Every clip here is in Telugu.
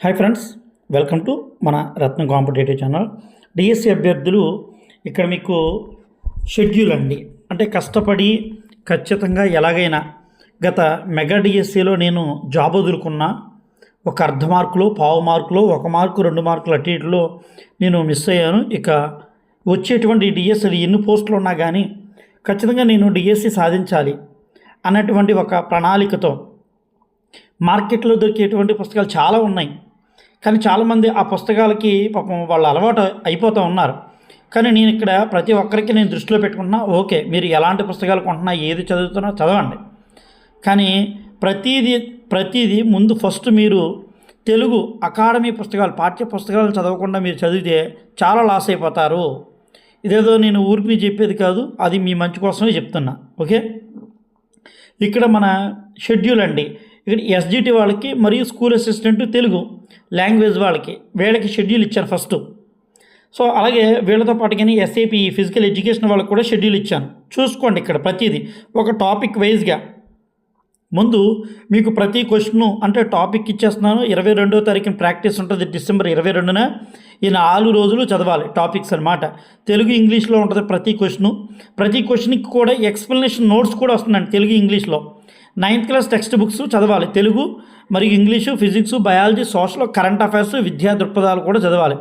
హాయ్ ఫ్రెండ్స్ వెల్కమ్ టు మన రత్న కాంపిటేటివ్ ఛానల్. డిఎస్సి అభ్యర్థులు ఇక్కడ మీకు షెడ్యూల్ అండి. అంటే కష్టపడి ఖచ్చితంగా ఎలాగైనా గత మెగా డిఎస్సిలో నేను జాబ్ వదులుకున్నా ఒక అర్ధ మార్కులో పావు మార్కులో ఒక మార్కు రెండు మార్కులు అటు ఇటులో నేను మిస్ అయ్యాను. ఇక వచ్చేటువంటి డిఎస్సీలు ఎన్ని పోస్టులు ఉన్నా కానీ ఖచ్చితంగా నేను డిఎస్సి సాధించాలి అన్నటువంటి ఒక ప్రణాళికతో మార్కెట్లో దొరికేటువంటి పుస్తకాలు చాలా ఉన్నాయి. కానీ చాలామంది ఆ పుస్తకాలకి పాపం వాళ్ళు అలవాటు అయిపోతూ ఉన్నారు. కానీ నేను ఇక్కడ ప్రతి ఒక్కరికి నేను దృష్టిలో పెట్టుకుంటున్నా ఓకే మీరు ఎలాంటి పుస్తకాలు కొంటున్నా ఏది చదువుతున్నా చదవండి. కానీ ప్రతిదీ ప్రతిదీ ముందు ఫస్ట్ మీరు తెలుగు అకాడమీ పుస్తకాలు పాఠ్య పుస్తకాలు చదవకుండా మీరు చదివితే చాలా లాస్ అయిపోతారు. ఇదేదో నేను ఊరికి చెప్పేది కాదు అది మీ మంచి కోసమే చెప్తున్నా ఓకే? ఇక్కడ మన షెడ్యూల్ అండి. ఇక్కడ ఎస్జిటి వాళ్ళకి మరియు స్కూల్ అసిస్టెంట్ తెలుగు లాంగ్వేజ్ వాళ్ళకి వీళ్ళకి షెడ్యూల్ ఇచ్చాను ఫస్ట్ సో అలాగే వీళ్ళతో పాటు కానీ ఎస్ఏపి ఫిజికల్ ఎడ్యుకేషన్ వాళ్ళకి కూడా షెడ్యూల్ ఇచ్చాను. చూసుకోండి ఇక్కడ ప్రతిదీ. ఒక టాపిక్ వైజ్గా ముందు మీకు ప్రతి క్వశ్చన్ అంటే టాపిక్ ఇచ్చేస్తున్నాను. ఇరవై రెండో తారీఖున ప్రాక్టీస్ ఉంటుంది డిసెంబర్ ఇరవై రెండున. ఈ నాలుగు రోజులు చదవాలి టాపిక్స్ అనమాట తెలుగు ఇంగ్లీష్లో ఉంటుంది ప్రతి క్వశ్చను ప్రతి క్వశ్చన్కి కూడా ఎక్స్ప్లెనేషన్ నోట్స్ కూడా వస్తుందండి తెలుగు ఇంగ్లీష్లో. నైన్త్ క్లాస్ టెక్స్ట్ బుక్స్ చదవాలి. తెలుగు మరియు English physics biology social current affairs విద్యా దృక్పథాలు కూడా చదవాలి.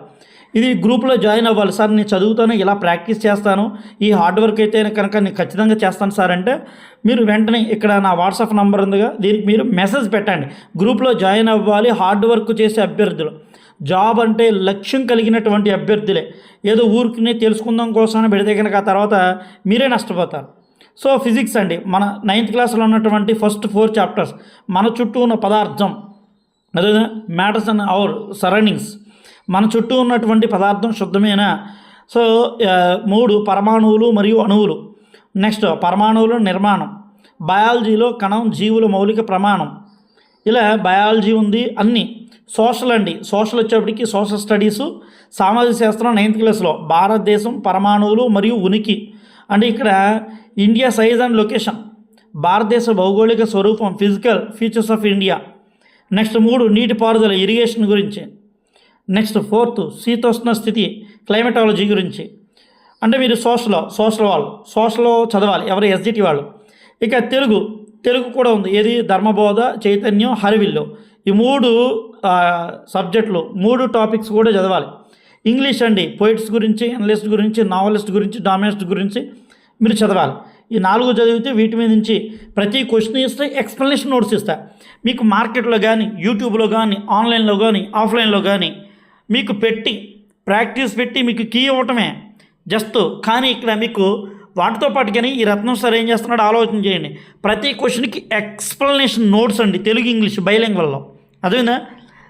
ఇది గ్రూప్లో జాయిన్ అవ్వాలి. సార్ నేను చదువుతాను ఇలా ప్రాక్టీస్ చేస్తాను ఈ హార్డ్ వర్క్ అయితే కనుక నేను ఖచ్చితంగా చేస్తాను సార్ అంటే మీరు వెంటనే ఇక్కడ నా వాట్సాప్ నంబర్ ఉందిగా దీనికి మీరు మెసేజ్ పెట్టండి. గ్రూప్లో జాయిన్ అవ్వాలి హార్డ్ వర్క్ చేసే అభ్యర్థులు. జాబ్ అంటే లక్ష్యం కలిగినటువంటి అభ్యర్థులే. ఏదో ఊరికి తెలుసుకుందాం కోసమని పెడితే కనుక ఆ తర్వాత మీరే నష్టపోతారు. సో ఫిజిక్స్ అండి మన నైన్త్ క్లాస్లో ఉన్నటువంటి ఫస్ట్ ఫోర్ చాప్టర్స్ మన చుట్టూ ఉన్న పదార్థం అదే మ్యాటర్స్ అండ్ అవర్ సరౌండింగ్స్ మన చుట్టూ ఉన్నటువంటి పదార్థం శుద్ధమైన? సో మూడు పరమాణువులు మరియు అణువులు. నెక్స్ట్ పరమాణువుల నిర్మాణం బయాలజీలో కణం జీవుల మౌలిక ప్రమాణం. ఇలా బయాలజీ ఉంది అన్నీ. సోషల్ అండి సోషల్ వచ్చేప్పటికి సోషల్ స్టడీసు సామాజిక శాస్త్రం నైన్త్ క్లాస్లో భారతదేశం పరమాణువులు మరియు ఉనికి. అంటే ఇక్కడ ఇండియా సైజ్ అండ్ లొకేషన్. భారతదేశ భౌగోళిక స్వరూపం physical features of India. Next మూడు నీటిపారుదల ఇరిగేషన్ గురించి. నెక్స్ట్ ఫోర్త్ శీతోష్ణ స్థితి క్లైమటాలజీ గురించి. అంటే మీరు సోషల్ సోషల్ వాళ్ళు సోషల్లో చదవాలి ఎవరు ఎస్జిటి వాళ్ళు. ఇక తెలుగు తెలుగు కూడా ఉంది. ఏది? ధర్మబోధ చైతన్యం హరివిల్లు. ఈ మూడు సబ్జెక్టులు మూడు టాపిక్స్ కూడా చదవాలి. ఇంగ్లీష్ అండి పోయిట్స్ గురించి అనలిస్ట్ గురించి నావలిస్ట్ గురించి డామినిస్ట్ గురించి మీరు చదవాలి. ఈ నాలుగు చదివితే వీటి మీద నుంచి ప్రతి క్వశ్చన్ ఇస్తే ఎక్స్ప్లెనేషన్ నోట్స్ ఇస్తా. మీకు మార్కెట్లో కానీ యూట్యూబ్లో కానీ ఆన్లైన్లో కానీ ఆఫ్లైన్లో కానీ మీకు పెట్టి ప్రాక్టీస్ పెట్టి మీకు కీ ఇవ్వటమే. జస్ట్ కానీ ఇక్కడ మీకు వాటితో పాటు కానీ ఈ రత్నం సార్ ఏం చేస్తున్నాడో ఆలోచన చేయండి. ప్రతి క్వశ్చన్కి ఎక్స్ప్లెనేషన్ నోట్స్ అండి తెలుగు ఇంగ్లీష్ బైలింగ్వల్లో అదేనా?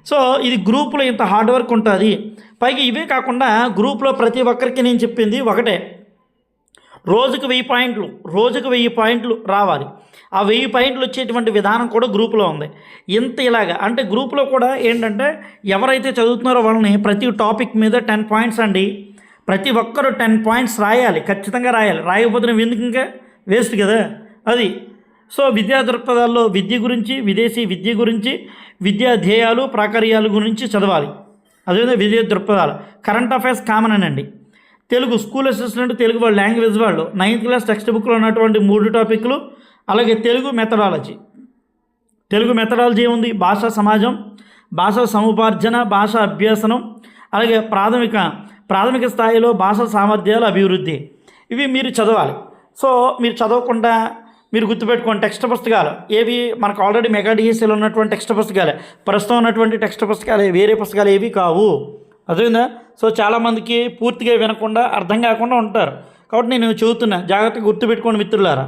సో ఇది గ్రూప్లో ఇంత హార్డ్ వర్క్ ఉంటుంది. పైగా ఇవే కాకుండా గ్రూప్లో ప్రతి ఒక్కరికి నేను చెప్పింది ఒకటే. రోజుకు వెయ్యి పాయింట్లు రోజుకు వెయ్యి పాయింట్లు రావాలి. ఆ వెయ్యి పాయింట్లు వచ్చేటువంటి విధానం కూడా గ్రూప్లో ఉంది. ఇంత ఇలాగా అంటే గ్రూప్లో కూడా ఏంటంటే ఎవరైతే చదువుతున్నారో వాళ్ళని ప్రతి టాపిక్ మీద టెన్ పాయింట్స్ అండి. ప్రతి ఒక్కరు టెన్ పాయింట్స్ రాయాలి ఖచ్చితంగా రాయాలి. రాయకపోతే నువ్వు ఎందుకు ఇంకా వేస్ట్ కదా? అది సో విద్యా దృక్పథాల్లో విద్య గురించి విదేశీ విద్య గురించి విద్యా ధ్యేయాలు ప్రాకార్యాల గురించి చదవాలి. అదేవిధంగా విద్యా దృక్పథాలు. కరెంట్ అఫైర్స్ కామన్ అనండి. తెలుగు స్కూల్ అసిస్టెంట్ తెలుగు వాళ్ళు లాంగ్వేజ్ వాళ్ళు నైన్త్ క్లాస్ టెక్స్ట్ బుక్లో ఉన్నటువంటి మూడు టాపిక్లు అలాగే తెలుగు మెథడాలజీ తెలుగు మెథడాలజీ ఉంది భాషా సమాజం భాషా సముపార్జన భాషా అభ్యసనం అలాగే ప్రాథమిక ప్రాథమిక స్థాయిలో భాషా సామర్థ్యాల అభివృద్ధి. ఇవి మీరు చదవాలి. సో మీరు చదవకుండా మీరు గుర్తుపెట్టుకోండి టెక్స్ట్ పుస్తకాలు. ఏవి మనకు ఆల్రెడీ మెగా డిఎస్సీలో ఉన్నటువంటి టెక్స్ట్ పుస్తకాలే. ప్రస్తుతం ఉన్నటువంటి టెక్స్ట్ పుస్తకాలు వేరే పుస్తకాలు ఏవి కావు. అదేందా సో చాలామందికి పూర్తిగా వినకుండా అర్థం కాకుండా ఉంటారు. కాబట్టి నేను చెబుతున్నా జాగ్రత్తగా గుర్తుపెట్టుకోండి మిత్రులారా.